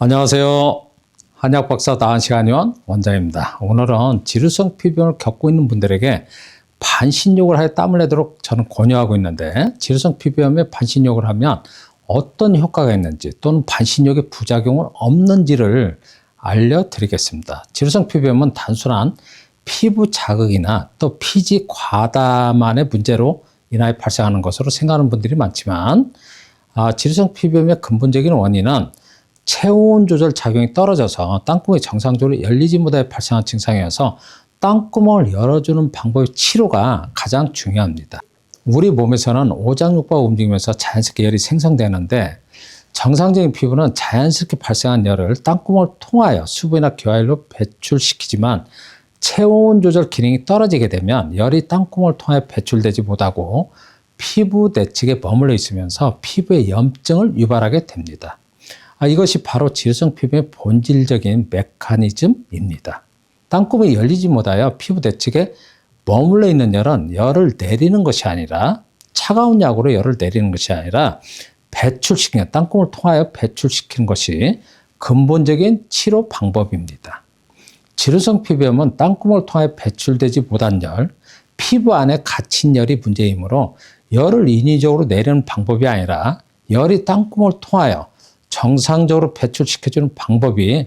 안녕하세요. 한약 박사 나한시간 의원 원장입니다. 오늘은 지루성 피부염을 겪고 있는 분들에게 반신욕을 하여 땀을 내도록 저는 권유하고 있는데 지루성 피부염에 반신욕을 하면 어떤 효과가 있는지 또는 반신욕의 부작용은 없는지를 알려드리겠습니다. 지루성 피부염은 단순한 피부 자극이나 또 피지 과다만의 문제로 인하여 발생하는 것으로 생각하는 분들이 많지만 아, 지루성 피부염의 근본적인 원인은 체온 조절 작용이 떨어져서 땅구멍이 정상적으로 열리지 못해 발생한 증상이어서 땅구멍을 열어주는 방법의 치료가 가장 중요합니다. 우리 몸에서는 오장육부가 움직이면서 자연스럽게 열이 생성되는데 정상적인 피부는 자연스럽게 발생한 열을 땅구멍을 통하여 수분이나 교활로 배출시키지만 체온 조절 기능이 떨어지게 되면 열이 땅구멍을 통하여 배출되지 못하고 피부 내측에 머물러 있으면서 피부에 염증을 유발하게 됩니다. 아, 이것이 바로 지루성 피부의 본질적인 메커니즘입니다. 땅구멍이 열리지 못하여 피부 내측에 머물러 있는 열은 열을 내리는 것이 아니라 차가운 약으로 열을 내리는 것이 아니라 배출시키는 땅구멍을 통하여 배출시키는 것이 근본적인 치료 방법입니다. 지루성 피부염은 땅구멍을 통하여 배출되지 못한 열, 피부 안에 갇힌 열이 문제이므로 열을 인위적으로 내리는 방법이 아니라 열이 땅구멍을 통하여 정상적으로 배출시켜주는 방법이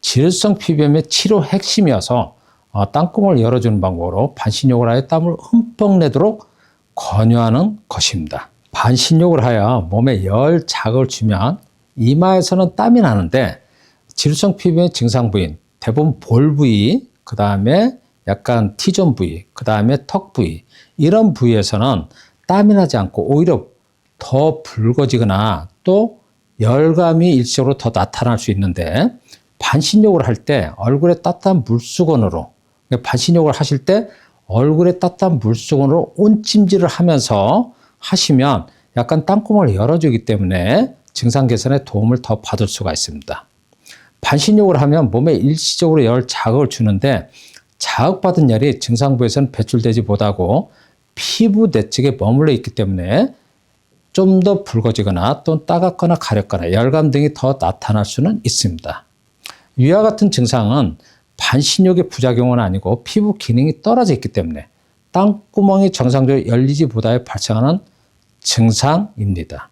질성 피부염의 치료 핵심이어서 어, 땅구멍을 열어주는 방법으로 반신욕을 하여 땀을 흠뻑 내도록 권유하는 것입니다. 반신욕을 하여 몸에 열 자극을 주면 이마에서는 땀이 나는데 질성 피부의 증상 부인 대부분 볼 부위, 그 다음에 약간 T존 부위, 그 다음에 턱 부위 이런 부위에서는 땀이 나지 않고 오히려 더 붉어지거나 또 열감이 일시적으로 더 나타날 수 있는데 반신욕을 할 때 얼굴에 따뜻한 물수건으로 그러니까 반신욕을 하실 때 얼굴에 따뜻한 물수건으로 온찜질을 하면서 하시면 약간 땅구멍을 열어주기 때문에 증상 개선에 도움을 더 받을 수가 있습니다. 반신욕을 하면 몸에 일시적으로 열 자극을 주는데 자극받은 열이 증상부에서는 배출되지 못하고 피부 내측에 머물러 있기 때문에 좀 더 붉어지거나 또 따갑거나 가렵거나 열감 등이 더 나타날 수는 있습니다. 위와 같은 증상은 반신욕의 부작용은 아니고 피부 기능이 떨어져 있기 때문에 땅구멍이 정상적으로 열리지 못하여 발생하는 증상입니다.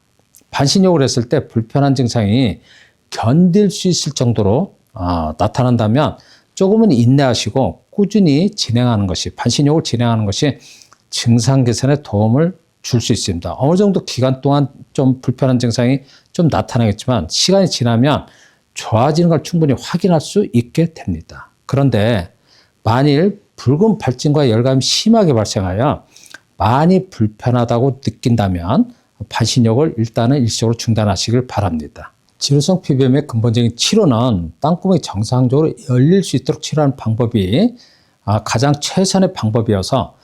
반신욕을 했을 때 불편한 증상이 견딜 수 있을 정도로 어, 나타난다면 조금은 인내하시고 꾸준히 진행하는 것이 반신욕을 진행하는 것이 증상 개선에 도움을 줄 수 있습니다. 어느 정도 기간 동안 좀 불편한 증상이 좀 나타나겠지만 시간이 지나면 좋아지는 걸 충분히 확인할 수 있게 됩니다. 그런데 만일 붉은 발진과 열감이 심하게 발생하여 많이 불편하다고 느낀다면 반신욕을 일단은 일시적으로 중단하시길 바랍니다. 지루성 피부염의 근본적인 치료는 땅구멍이 정상적으로 열릴 수 있도록 치료하는 방법이 아, 가장 최선의 방법이어서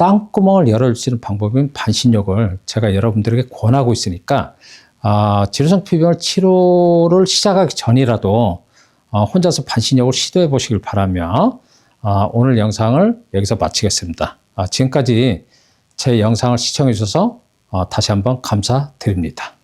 땅구멍을 열어줄 수 있는 방법인 반신욕을 제가 여러분들에게 권하고 있으니까 아, 지루성 피부염 치료를 시작하기 전이라도 어, 혼자서 반신욕을 시도해 보시길 바라며 아, 오늘 영상을 여기서 마치겠습니다. 지금까지 제 영상을 시청해 주셔서 어, 다시 한번 감사드립니다.